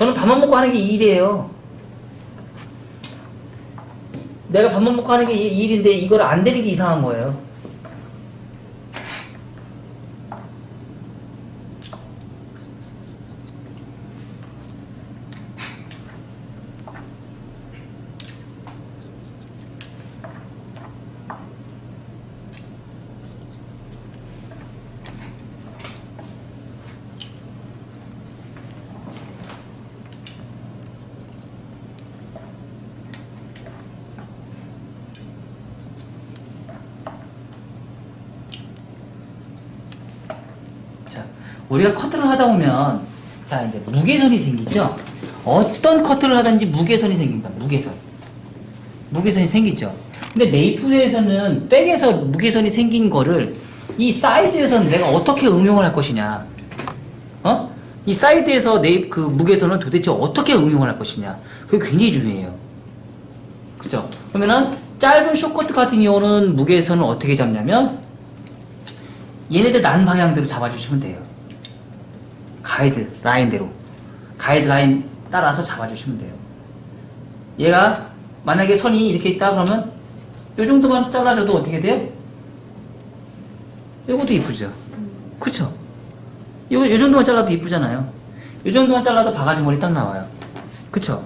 저는 밥만 먹고 하는 게 일이에요. 내가 밥만 먹고 하는 게 일- 일인데 이걸 안 되는 게 이상한 거예요. 자, 우리가 커트를 하다 보면 자 이제 무게선이 생기죠. 어떤 커트를 하든지 무게선이 생긴다. 무게선. 무게선이 생기죠. 근데 네이프에서는 백에서 무게선이 생긴 거를 이 사이드에서는 내가 어떻게 응용을 할 것이냐. 어? 이 사이드에서 네이 그 무게선은 도대체 어떻게 응용을 할 것이냐. 그게 굉장히 중요해요. 그죠? 그러면은 짧은 쇼커트 같은 경우는 무게선을 어떻게 잡냐면 얘네들 난 방향대로 잡아주시면 돼요. 가이드 라인대로 가이드 라인 따라서 잡아주시면 돼요. 얘가 만약에 선이 이렇게 있다 그러면 이 정도만 잘라줘도 어떻게 돼요? 이것도 이쁘죠. 그쵸? 이거 이 정도만 잘라도 이쁘잖아요. 이 정도만 잘라도 바가지 머리 딱 나와요. 그쵸?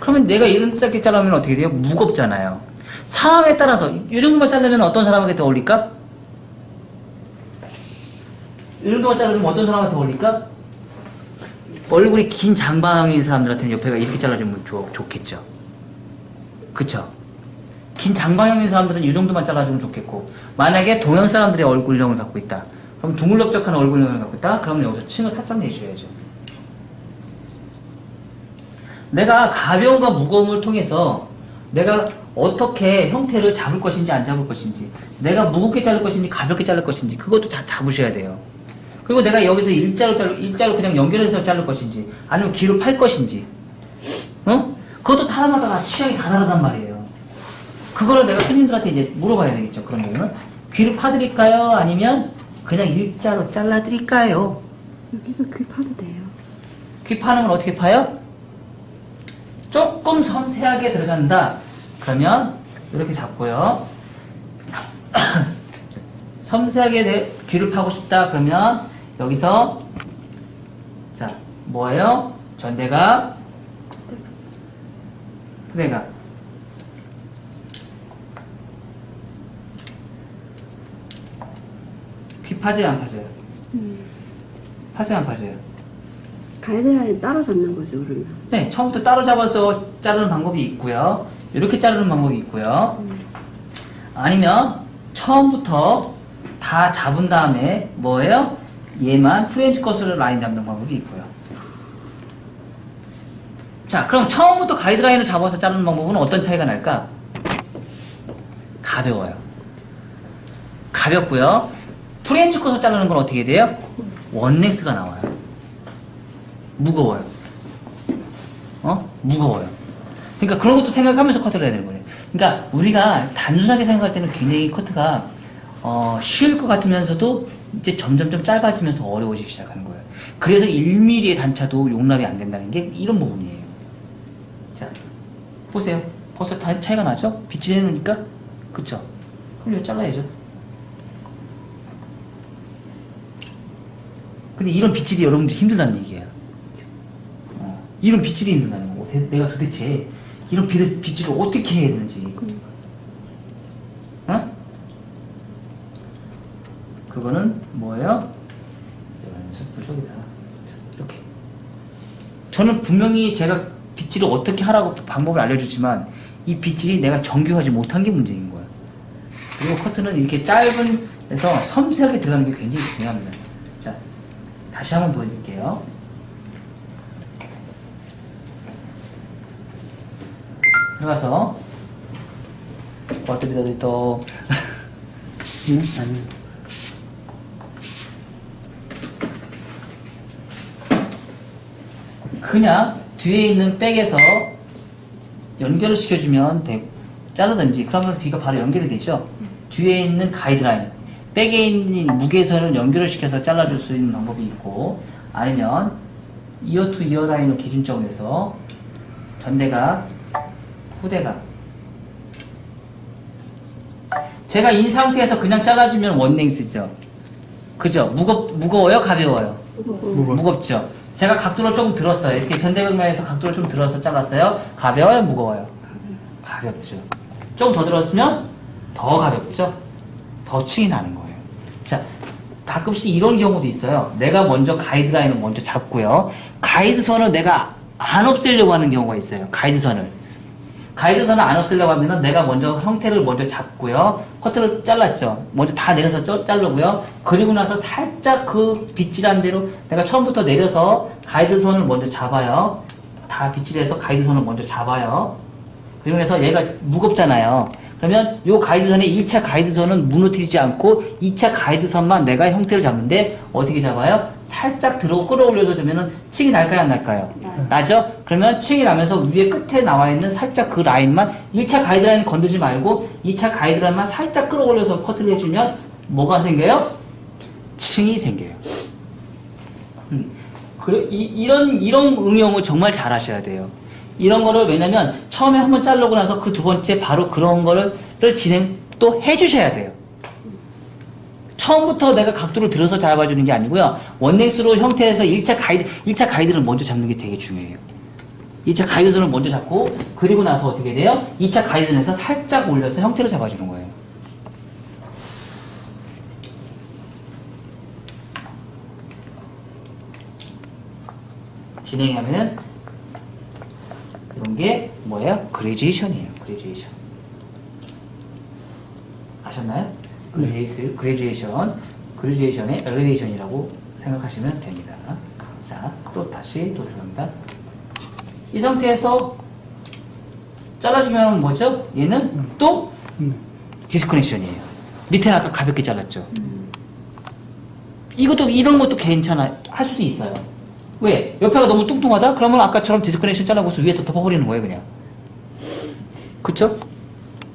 그러면 내가 이런 짧게 잘라면 어떻게 돼요? 무겁잖아요. 상황에 따라서 이 정도만 자르면 어떤 사람에게 더 어울릴까? 이 정도만 자르면 어떤 사람한테 어울릴까? 얼굴이 긴 장방인 사람들한테는 옆에가 이렇게 잘라주면 좋, 좋겠죠. 그쵸? 긴 장방형인 사람들은 이 정도만 잘라주면 좋겠고 만약에 동양 사람들의 얼굴형을 갖고 있다. 그럼 둥글럭적한 얼굴형을 갖고 있다. 그러면 여기서 층을 살짝 내줘야죠. 내가 가벼움과 무거움을 통해서 내가 어떻게 형태를 잡을 것인지 안 잡을 것인지 내가 무겁게 자를 것인지 가볍게 자를 것인지 그것도 다 잡으셔야 돼요. 그리고 내가 여기서 일자로 자르, 일자로 그냥 연결해서 자를 것인지 아니면 귀로 팔 것인지 어? 그것도 사람마다 다 취향이 다 다르단 말이에요. 그거를 내가 손님들한테 이제 물어봐야 되겠죠. 그런 부분은 귀를 파드릴까요? 아니면 그냥 일자로 잘라드릴까요? 여기서 귀 파도 돼요. 귀 파는 건 어떻게 파요? 조금 섬세하게 들어간다. 그러면 이렇게 잡고요. 섬세하게 내 귀를 파고 싶다. 그러면 여기서 자 뭐예요? 전대가 그대가 귀 파져요 안 파져요? 음. 파져요 안 파져요? 가이드라인 따로 잡는 거죠, 그러면. 네, 처음부터 따로 잡아서 자르는 방법이 있고요. 이렇게 자르는 방법이 있고요. 아니면 처음부터 다 잡은 다음에 뭐예요? 얘만 프렌치 커스를 라인 잡는 방법이 있고요. 자, 그럼 처음부터 가이드라인을 잡아서 자르는 방법은 어떤 차이가 날까? 가벼워요. 가볍고요. 프렌치 커스 자르는 건 어떻게 돼요? 원렉스가 나와요. 무거워요. 어? 무거워요. 그러니까 그런 것도 생각하면서 커트를 해야 되는 거예요. 그러니까 우리가 단순하게 생각할 때는 굉장히 커트가 어, 쉬울 것 같으면서도 이제 점점점 짧아지면서 어려워지기 시작하는 거예요. 그래서 1mm의 단차도 용납이 안 된다는 게 이런 부분이에요. 자, 보세요. 벌써 다 차이가 나죠? 빗질 해놓으니까? 그쵸? 그럼 이거 잘라야죠. 근데 이런 빗질이 여러분들 힘들다는 얘기예요. 어, 이런 빗질이 힘들다는 거고 대- 내가 도대체 이런 빗, 빗질을 어떻게 해야 되는지 어? 그거는 뭐예요? 연습 부족이다 자, 이렇게 저는 분명히 제가 빗질을 어떻게 하라고 방법을 알려주지만 이 빗질이 내가 정교하지 못한 게 문제인 거야 그리고 커트는 이렇게 짧은 데서 섬세하게 들어가는 게 굉장히 중요합니다 자 다시 한번 보여드릴게요 들어가서 어떻게 더 더. 응? 아니. 그냥 뒤에 있는 백에서 연결을 시켜주면 돼. 자르든지 그러면 뒤가 바로 연결이 되죠. 뒤에 있는 가이드라인 백에 있는 무게선을 연결을 시켜서 잘라줄 수 있는 방법이 있고 아니면 이어 투 이어 라인을 기준점으로 해서 전대각, 후대각. 제가 이 상태에서 그냥 잘라주면 원랭스죠. 그죠? 무겁, 무거워요? 가벼워요? 무겁죠? 제가 각도를 조금 들었어요. 이렇게 전대각면에서 각도를 좀 들어서 잘랐어요. 가벼워요? 무거워요? 가볍죠. 좀 더 들었으면 더 가볍죠? 더 층이 나는 거예요. 자, 가끔씩 이런 경우도 있어요. 내가 먼저 가이드라인을 먼저 잡고요. 가이드선을 내가 안 없애려고 하는 경우가 있어요. 가이드선을. 가이드선을 안 없애려고 하면은 내가 먼저 형태를 먼저 잡고요. 커트를 잘랐죠. 먼저 다 내려서 쪄- 자르고요. 그리고 나서 살짝 그 빗질한 대로 내가 처음부터 내려서 가이드선을 먼저 잡아요. 다 빗질해서 가이드선을 먼저 잡아요. 그리고 나서 얘가 무겁잖아요. 그러면 요 가이드선의 1차 가이드선은 무너뜨리지 않고 2차 가이드선만 내가 형태를 잡는데 어떻게 잡아요? 살짝 들어 끌어올려서 주면은 층이 날까요 안 날까요? 나죠? 그러면 층이 나면서 위에 끝에 나와 있는 살짝 그 라인만 1차 가이드라인 건들지 말고 2차 가이드라인만 살짝 끌어올려서 커트를 해주면 뭐가 생겨요? 층이 생겨요. 음. 그, 이, 이런, 이런 응용을 정말 잘 하셔야 돼요. 이런 거를 왜냐면 처음에 한번 자르고 나서 그 두 번째 바로 그런 거를 를 진행 또 해주셔야 돼요. 처음부터 내가 각도를 들어서 잡아주는 게 아니고요. 원랭스로 형태에서 1차 가이드, 1차 가이드를 먼저 잡는 게 되게 중요해요. 1차 가이드선을 먼저 잡고, 그리고 나서 어떻게 돼요? 2차 가이드선에서 살짝 올려서 형태를 잡아주는 거예요. 진행하면은 이런 게 뭐예요? 그레지에이션이에요. 그레지에이션. 아셨나요? 그레지, 그레지에이션. 그레지에이션의 엘리베이션이라고 생각하시면 됩니다. 자, 또 다시 또 들어갑니다. 이 상태에서 잘라주면 뭐죠? 얘는 또 디스커넥션이에요. 밑에는 아까 가볍게 잘랐죠. 이것도 이런 것도 괜찮아 할 수도 있어요. 왜? 옆에가 너무 뚱뚱하다? 그러면 아까처럼 디스커넥션 잘라고서 위에 더 덮어버리는 거예요, 그냥. 그쵸?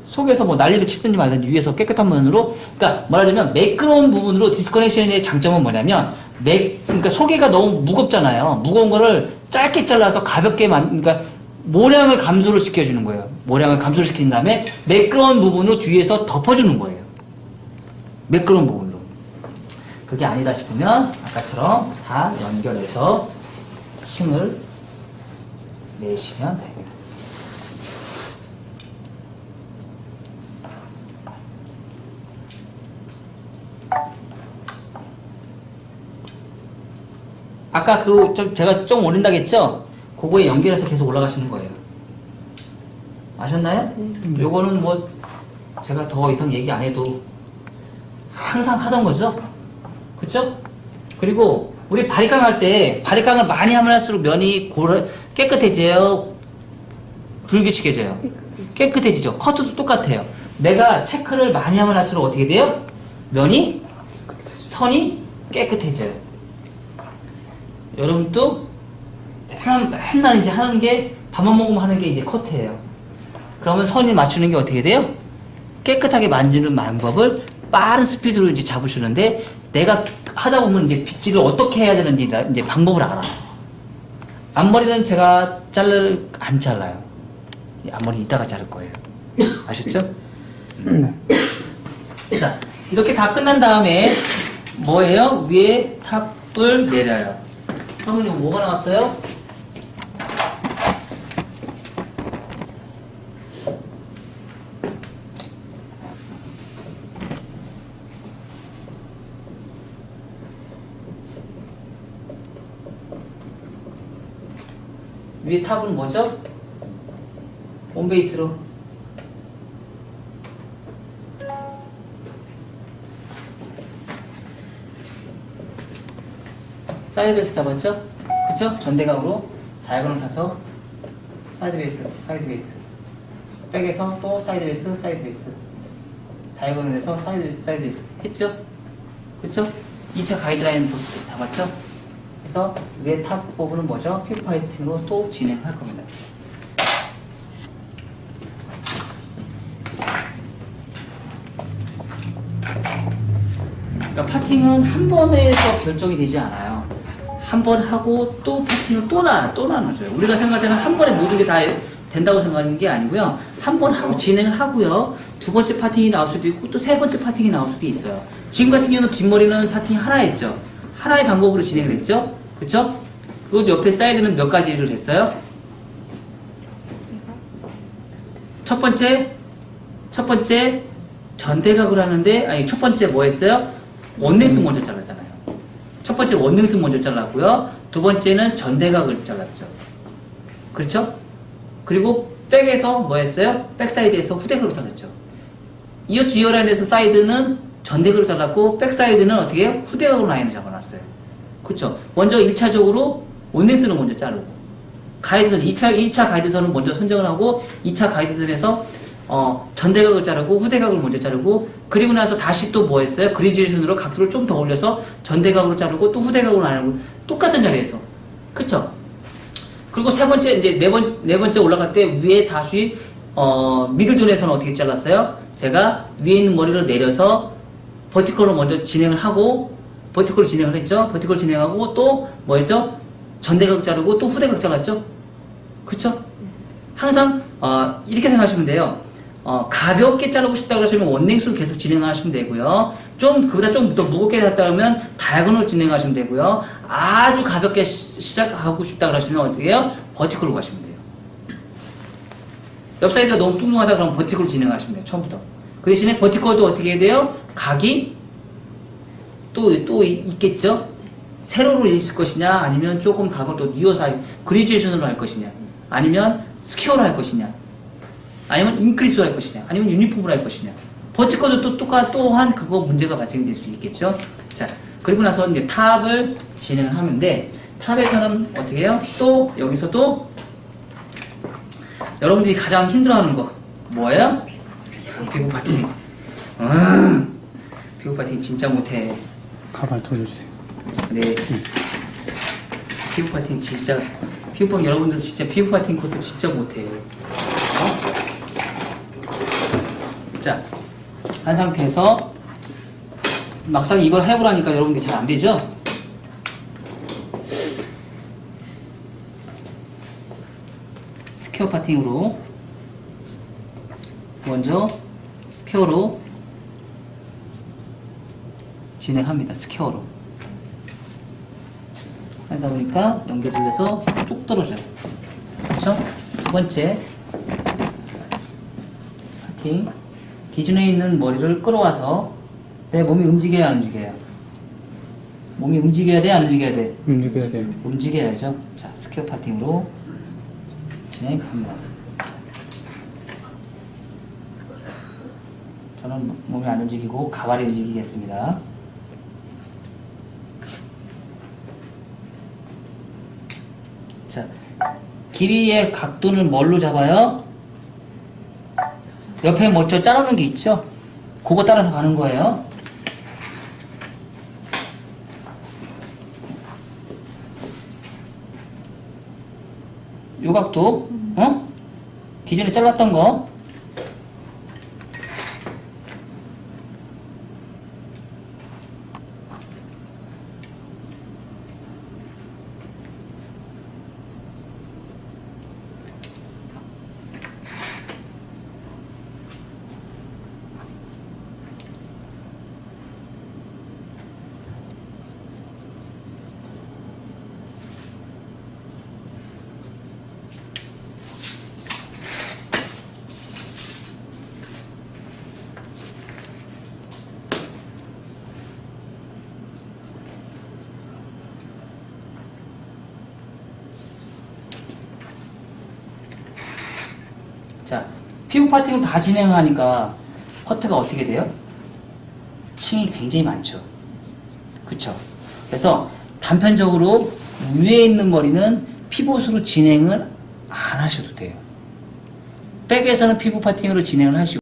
속에서 뭐 난리를 치든지 말든지 위에서 깨끗한 면으로, 그러니까 말하자면 매끄러운 부분으로 디스커넥션의 장점은 뭐냐면, 매, 그러니까 속에가 너무 무겁잖아요. 무거운 거를 짧게 잘라서 가볍게 만, 그러니까 모량을 감소를 시켜주는 거예요. 모량을 감소를 시킨 다음에 매끄러운 부분으로 뒤에서 덮어주는 거예요. 매끄러운 부분으로. 그게 아니다 싶으면 아까처럼 다 연결해서 층을 내시면 됩니다. 아까 그 좀 제가 좀 올린다고 했죠? 그거에 연결해서 계속 올라가시는 거예요. 아셨나요? 요거는 뭐 제가 더 이상 얘기 안 해도 항상 하던 거죠? 그쵸? 그리고 우리 바리깡 할 때 바리깡을 많이 하면 할수록 면이 고르, 깨끗해져요? 불규칙해져요? 깨끗해지죠? 커트도 똑같아요. 내가 체크를 많이 하면 할수록 어떻게 돼요? 면이 선이 깨끗해져요. 여러분도 맨- 맨날 이제 하는 게 밥만 먹으면 하는 게 이제 커트예요. 그러면 선이 맞추는 게 어떻게 돼요? 깨끗하게 만드는 방법을 빠른 스피드로 이제 잡으시는데 내가 하다 보면 이제 빗질을 어떻게 해야 되는지 나- 이제 방법을 알아요. 앞머리는 제가 잘를 안 잘라요. 이 앞머리 이따가 자를 거예요. 아셨죠? 자 이렇게 다 끝난 다음에 뭐예요? 위에 탑을 내려요. 그러면 뭐가 나왔어요? 위에 탑은 뭐죠? 홈베이스로 사이드 베이스 잡았죠? 그쵸? 전대각으로 다이아곤을 타서 사이드 베이스, 사이드 베이스 백에서 또 사이드 베이스, 사이드 베이스 다이아곤을 해서 사이드 베이스, 사이드 베이스 했죠? 그쵸? 2차 가이드라인 보스 잡았죠? 그래서 위에 탑 부분은 뭐죠? 피부 파이팅으로 또 진행할 겁니다. 그러니까 파팅은 한 번에서 결정이 되지 않아요. 한 번 하고 또 파팅을 또 나, 또 나눠줘요. 우리가 생각할 때는 한 번에 모든 게 다 된다고 생각하는 게 아니고요. 한 번 하고 진행을 하고요. 두 번째 파팅이 나올 수도 있고 또 세 번째 파팅이 나올 수도 있어요. 지금 같은 경우는 뒷머리는 파팅이 하나였죠. 하나의 방법으로 진행을 했죠. 그쵸? 그리고 옆에 사이드는 몇 가지를 했어요? 첫 번째, 첫 번째 전대각을 하는데 아니 첫 번째 뭐 했어요? 원능스 먼저 잘랐잖아요. 첫 번째 원능스 먼저 잘랐고요. 두 번째는 전대각을 잘랐죠. 그렇죠? 그리고 백에서 뭐 했어요? 백사이드에서 후대각을 잘랐죠. 이어 듀얼 라인에서 사이드는 전대각을 잘랐고 백사이드는 어떻게 해요? 후대각으로 라인을 잡아놨어요. 그렇죠? 먼저 1차적으로 원능스를 먼저 자르고 가이드선 2차, 1차 가이드선을 먼저 선정을 하고 2차 가이드선에서 어, 전대각을 자르고 후대각을 먼저 자르고 그리고 나서 다시 또 뭐 했어요? 그리지에이션으로 각도를 좀 더 올려서 전대각으로 자르고 또 후대각으로 나누고 똑같은 자리에서 그쵸? 그리고 세 번째 이제 네 번 네 번째 올라갈 때 위에 다시 어, 미들존에서는 어떻게 잘랐어요? 제가 위에 있는 머리를 내려서 버티컬로 먼저 진행을 하고 버티컬로 진행을 했죠. 버티컬 진행하고 또 뭐였죠? 전대각 자르고 또 후대각 잘랐죠. 그쵸? 항상 어, 이렇게 생각하시면 돼요. 어, 가볍게 자르고 싶다 그러시면 원냉수를 계속 진행하시면 되고요. 좀 그보다 좀 더 무겁게 했다 그러면 다이아곤으로 진행하시면 되고요. 아주 가볍게 시, 시작하고 싶다 그러시면 어떻게 해요? 버티컬로 가시면 돼요. 옆 사이드가 너무 뚱뚱하다 그러면 버티컬로 진행하시면 돼요. 처음부터. 그 대신에 버티컬도 어떻게 해야 돼요? 각이 또, 또 이- 있겠죠? 세로로 있을 것이냐, 아니면 조금 각을 또 뉘어서 할- 그리지에이션으로 할 것이냐, 아니면 스퀘어로 할 것이냐, 아니면 인크리스로 할 것이냐, 아니면 유니폼으로 할 것이냐. 버티컬도 또 똑같, 또한 그거 문제가 발생될 수 있겠죠? 자, 그리고 나서 이제 탑을 진행을 하는데, 탑에서는 어떻게 해요? 또, 여기서도 여러분들이 가장 힘들어하는 거, 뭐예요? 피부 파팅. 음, 피부 파팅 진짜 못해. 가발 돌려주세요. 네. 피부 파팅 진짜 피부 파 여러분들 진짜 피부 파팅 코트 진짜 못해. 어? 자, 한 상태에서 막상 이걸 해보라니까 여러분들 잘 안 되죠? 스퀘어 파팅으로 먼저 스퀘어로 진행합니다. 스퀘어로. 하다 보니까 연결을 해서 뚝 떨어져요. 그렇죠? 두 번째 파팅 기준에 있는 머리를 끌어와서 내 몸이 움직여야 안 움직여요? 몸이 움직여야 돼? 안 움직여야 돼? 움직여야 돼요. 움직여야죠. 자, 스퀘어 파팅으로 진행합니다. 저는 몸이 안 움직이고 가발이 움직이겠습니다. 자, 길이의 각도를 뭘로 잡아요? 옆에 먼저 자르는 게 있죠? 그거 따라서 가는 거예요. 요 각도, 어? 기존에 잘랐던 거. 자, 피부 파팅을 다 진행하니까 커트가 어떻게 돼요? 층이 굉장히 많죠. 그쵸? 그래서 단편적으로 위에 있는 머리는 피봇으로 진행을 안 하셔도 돼요. 백에서는 피부 파팅으로 진행을 하시고